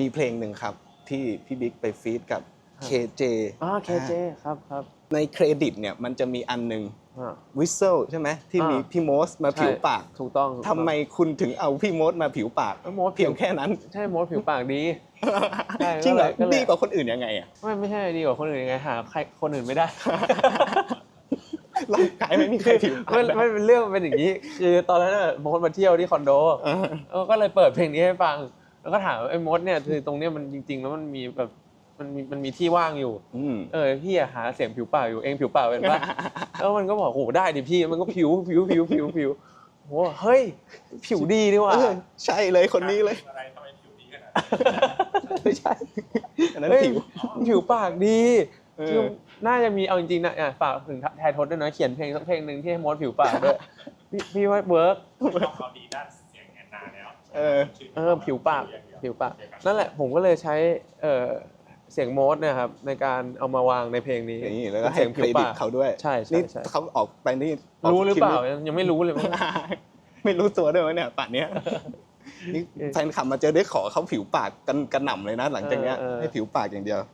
มีเพลงหนึ่งครับ ที่พี่บิ๊กไปฟีดกับ KJ อ่าเคเจครับครับ ในเครดิตเนี่ยมันจะมีอันหนึ่งอ่า วิสเซลใช่ไหมที่มีอ่า พี่โมสมาผิวปากถูกต้องถูกต้องทำไมคุณถึงเอาพี่โมสมาผิวปากเอ้ยโมดเพียงแค่นั้นใช่โมดผิวปากดี ใช่จริงเหรอก็เลย ดีกว่าคนอื่นยังไงอะไม่ไม่ใช่ดีกว่าคนอื่นยังไงหาใครคนอื่นไม่ได้ ร่างกายไม่มีใครผิวปากไม่ได้ไม่เป็นเรื่องมันเป็นอย่างนี้ คือตอนนั้นน่ะโมดมาเที่ยวที่คอนโดเออ เออก็เลยเปิดเพลงนี้ให้ฟัง แล้วก็ถามว่าไอ้มดเนี่ยคือตรงเนี้ยมันจริง ๆ แล้วมันมีแบบมันมีมันมีที่ว่างอยู่ อืม เออพี่อะหาเสียงผิวปากอยู่เองผิวปากเป็นปะ แล้วมันก็บอกโหได้ดิพี่มันก็ผิวผิวผิวผิวผิวโหเฮ้ย ผิวดีนี่หว่า เออใช่เลยคนนี้เลย อะไรทำไมผิวดีขนาดนั้นไม่ใช่ อันนั้นเฮ้ยผิว ผิวปากดีเออ คือน่าจะมีเอาจริงๆนะอะฝากถึงแทนทศด้วยนะเขียนเพลงสักเพลงหนึ่งที่ให้มดผิวปากด้วยพี่พี่ว่าเวิร์ก ต้องเขาดีด้าน เสียงแอนนาแล้วเออเออผิวปากผิวปากนั่นแหละผมก็เลยใช้เออเสียงโมดเนะครับในการเอามาวางในเพลงนี้นี่แล้วก็ให้เสียงเคผิรวดิปาตกเขาด้วยใช่ใช่นี่ใช่เขาออกไปนี่ออกรู้หรือเปล่าคลิปยังไม่รู้เลยมั้งนี้ไม่รู้ตัวด้วยวะเนี่ยป่านเนี้ยนี่แฟนคลับมาเจอได้ขอเขาผิวปากกันกระหน่ำเลยนะ หลังจากเนี้ยเออเออให้ผิวปากอย่างเดียว